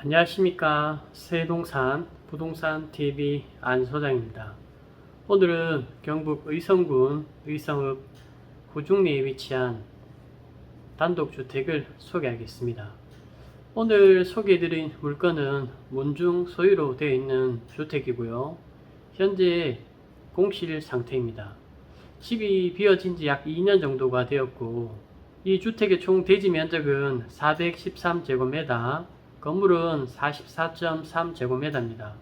안녕하십니까 세동산 부동산 TV 안 소장입니다. 오늘은 경북 의성군 의성읍 후중리에 위치한 단독주택을 소개하겠습니다. 오늘 소개해드린 물건은 문중 소유로 되어 있는 주택이고요. 현재 공실 상태입니다. 집이 비어진 지 약 2년 정도가 되었고 이 주택의 총 대지 면적은 413제곱미터, 건물은 44.3제곱미터입니다.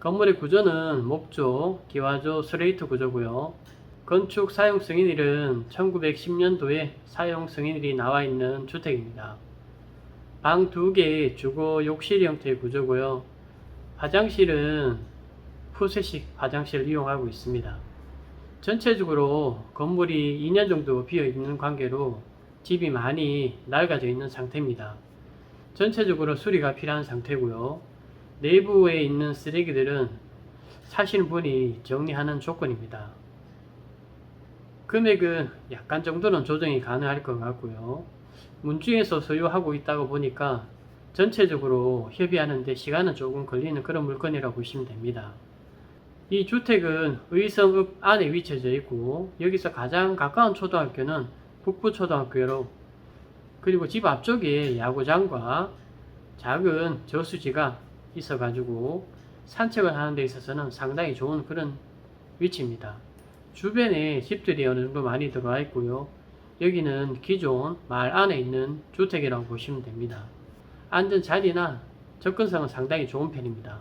건물의 구조는 목조, 기와조, 스레이트 구조고요. 건축 사용 승인일은 1910년도에 사용 승인일이 나와 있는 주택입니다. 방 2개, 주거 욕실 형태의 구조고요. 화장실은 푸세식 화장실을 이용하고 있습니다. 전체적으로 건물이 2년 정도 비어 있는 관계로 집이 많이 낡아져 있는 상태입니다. 전체적으로 수리가 필요한 상태고요. 내부에 있는 쓰레기들은 사시는 분이 정리하는 조건입니다. 금액은 약간 정도는 조정이 가능할 것 같고요. 문중에서 소유하고 있다고 보니까 전체적으로 협의하는데 시간은 조금 걸리는 그런 물건이라고 보시면 됩니다. 이 주택은 의성읍 안에 위치해져 있고 여기서 가장 가까운 초등학교는 북부초등학교로 그리고 집 앞쪽에 야구장과 작은 저수지가 있어 가지고 산책을 하는 데 있어서는 상당히 좋은 그런 위치입니다. 주변에 집들이 어느 정도 많이 들어와 있고요. 여기는 기존 마을 안에 있는 주택이라고 보시면 됩니다. 앉은 자리나 접근성은 상당히 좋은 편입니다.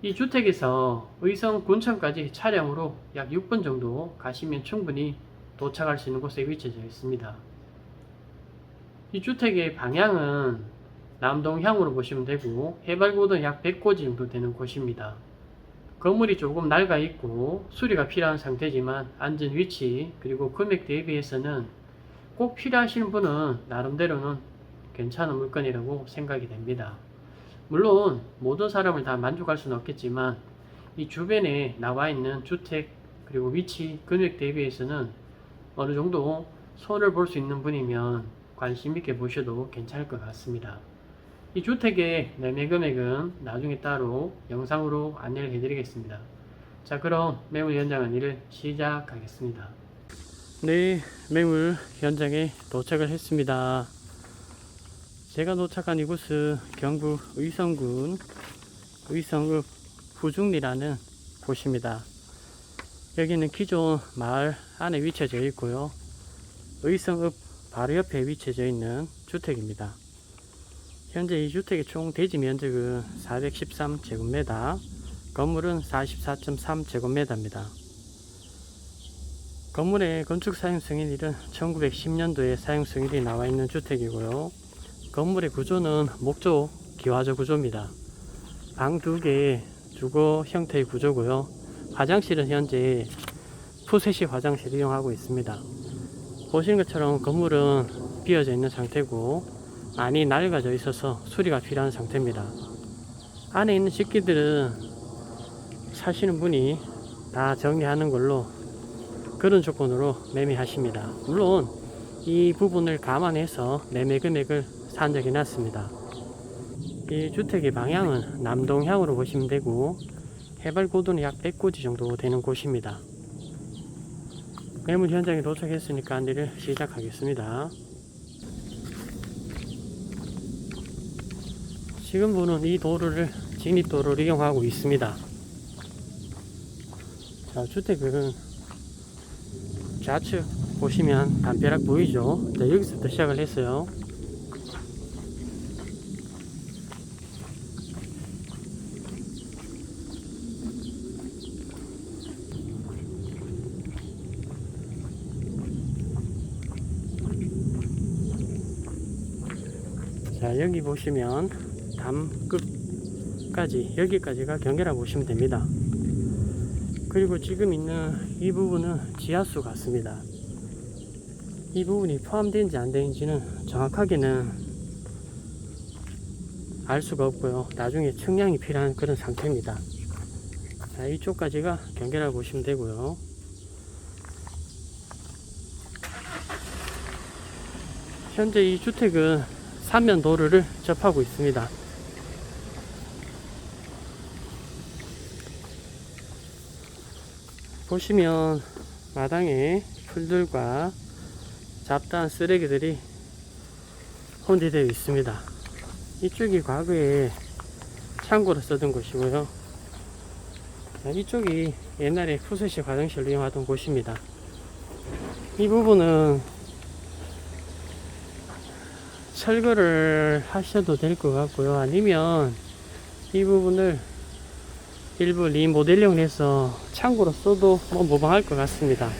이 주택에서 의성 군청까지 차량으로 약 6분 정도 가시면 충분히 도착할 수 있는 곳에 위치해 있습니다. 이 주택의 방향은 남동향으로 보시면 되고 해발고도 약 100고지 정도 되는 곳입니다. 건물이 조금 낡아 있고 수리가 필요한 상태지만 앉은 위치 그리고 금액 대비해서는 꼭 필요하신 분은 나름대로는 괜찮은 물건이라고 생각이 됩니다. 물론 모든 사람을 다 만족할 수는 없겠지만 이 주변에 나와 있는 주택 그리고 위치 금액 대비해서는 어느 정도 손을 볼 수 있는 분이면 관심 있게 보셔도 괜찮을 것 같습니다. 이 주택의 매매 금액은 나중에 따로 영상으로 안내를 해드리겠습니다. 자 그럼 매물 현장 안내를 시작하겠습니다. 네 매물 현장에 도착을 했습니다. 제가 도착한 이곳은 경북 의성군 의성읍 후중리라는 곳입니다. 여기는 기존 마을 안에 위치해져 있고요. 의성읍 바로 옆에 위치해져 있는 주택입니다. 현재 이 주택의 총 대지 면적은 413제곱미터, 건물은 44.3제곱미터입니다. 건물의 건축 사용 승인일은 1910년도에 사용 승인이 나와 있는 주택이고요. 건물의 구조는 목조 기와조 구조입니다. 방 두 개 주거 형태의 구조고요. 화장실은 현재 푸세식 화장실 이용하고 있습니다. 보시는 것처럼 건물은 비어져 있는 상태고 많이 낡아져 있어서 수리가 필요한 상태입니다. 안에 있는 식기들은 사시는 분이 다 정리하는 걸로 그런 조건으로 매매하십니다. 물론 이 부분을 감안해서 매매 금액을 산정해 놨습니다. 이 주택의 방향은 남동향으로 보시면 되고 해발 고도는 약 100고지 정도 되는 곳입니다. 매물 현장에 도착했으니까 안내를 시작하겠습니다. 지금 보는 이 도로를 진입도로를 이용하고 있습니다. 자, 주택은 좌측 보시면 담벼락 보이죠? 자, 여기서부터 시작을 했어요. 자 여기 보시면 담 끝까지 여기까지가 경계라고 보시면 됩니다. 그리고 지금 있는 이 부분은 지하수 같습니다. 이 부분이 포함되는지 안 되는지는 정확하게는 알 수가 없고요. 나중에 측량이 필요한 그런 상태입니다. 자 이쪽까지가 경계라고 보시면 되고요. 현재 이 주택은 삼면 도로를 접하고 있습니다. 보시면 마당에 풀들과 잡다한 쓰레기들이 혼재되어 있습니다. 이쪽이 과거에 창고로 쓰던 곳이고요. 이쪽이 옛날에 푸스식 화장실로 이용하던 곳입니다. 이 부분은 철거를 하셔도 될 것 같고요. 아니면 이 부분을 일부 리모델링을 해서 창고로 써도 뭐 무방할 것 같습니다.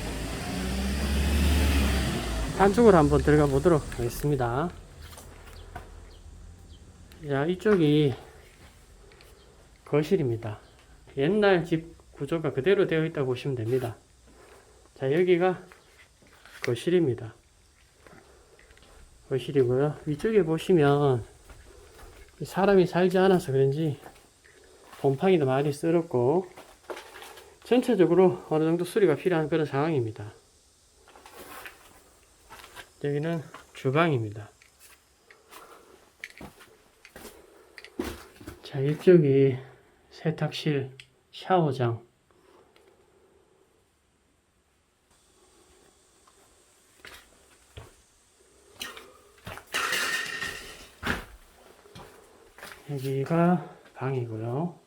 안쪽으로 한번 들어가 보도록 하겠습니다. 자, 이쪽이 거실입니다. 옛날 집 구조가 그대로 되어 있다고 보시면 됩니다. 자, 여기가 거실입니다. 거실이고요. 위쪽에 보시면 사람이 살지 않아서 그런지 곰팡이도 많이 쓸었고 전체적으로 어느 정도 수리가 필요한 그런 상황입니다. 여기는 주방입니다. 자, 이쪽이 세탁실, 샤워장. 여기가 방이고요.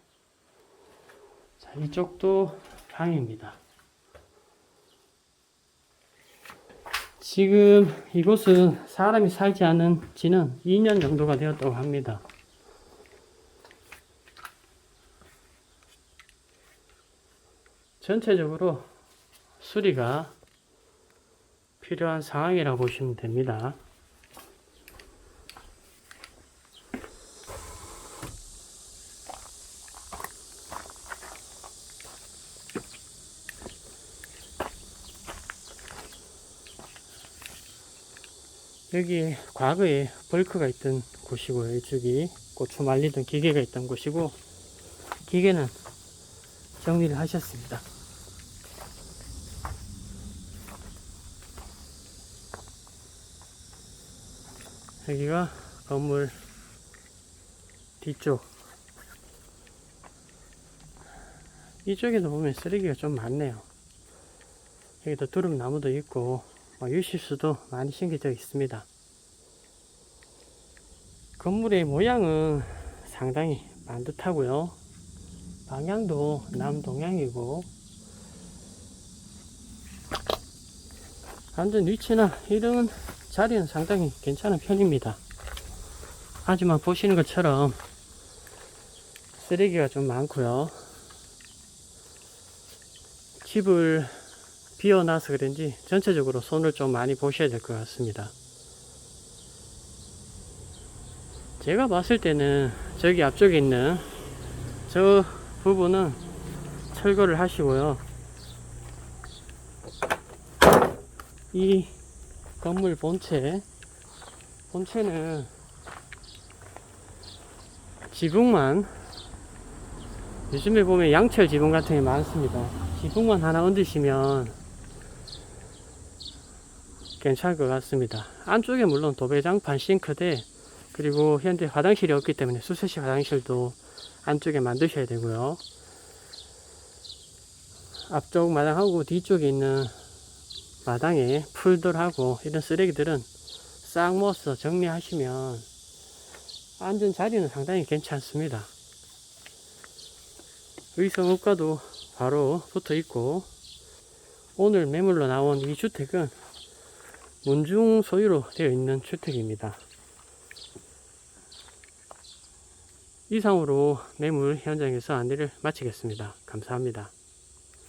자, 이쪽도 방입니다. 지금 이곳은 사람이 살지 않은 지는 2년 정도가 되었다고 합니다. 전체적으로 수리가 필요한 상황이라고 보시면 됩니다. 여기 과거에 벌크가 있던 곳이고요. 이쪽이 고추 말리던 기계가 있던 곳이고 기계는 정리를 하셨습니다. 여기가 건물 뒤쪽 이쪽에도 보면 쓰레기가 좀 많네요. 여기도 두릅 나무도 있고 뭐 유실수도 많이 심겨져 있습니다. 건물의 모양은 상당히 반듯하고요. 방향도 남동향이고 앉은 위치나 이런 자리는 상당히 괜찮은 편입니다. 하지만 보시는 것처럼 쓰레기가 좀 많고요. 집을 비워놔서 그런지 전체적으로 손을 좀 많이 보셔야 될 것 같습니다. 제가 봤을 때는 저기 앞쪽에 있는 저 부분은 철거를 하시고요. 이 건물 본체, 본체는 지붕만 요즘에 보면 양철 지붕 같은 게 많습니다. 지붕만 하나 얹으시면 괜찮을 것 같습니다. 안쪽에 물론 도배장판 싱크대 그리고 현재 화장실이 없기 때문에 수세식 화장실도 안쪽에 만드셔야 되고요. 앞쪽 마당하고 뒤쪽에 있는 마당에 풀들하고 이런 쓰레기들은 싹 모아서 정리하시면 앉은 자리는 상당히 괜찮습니다. 의성읍과도 바로 붙어 있고 오늘 매물로 나온 이 주택은 문중 소유로 되어 있는 주택입니다. 이상으로 매물 현장에서 안내를 마치겠습니다. 감사합니다.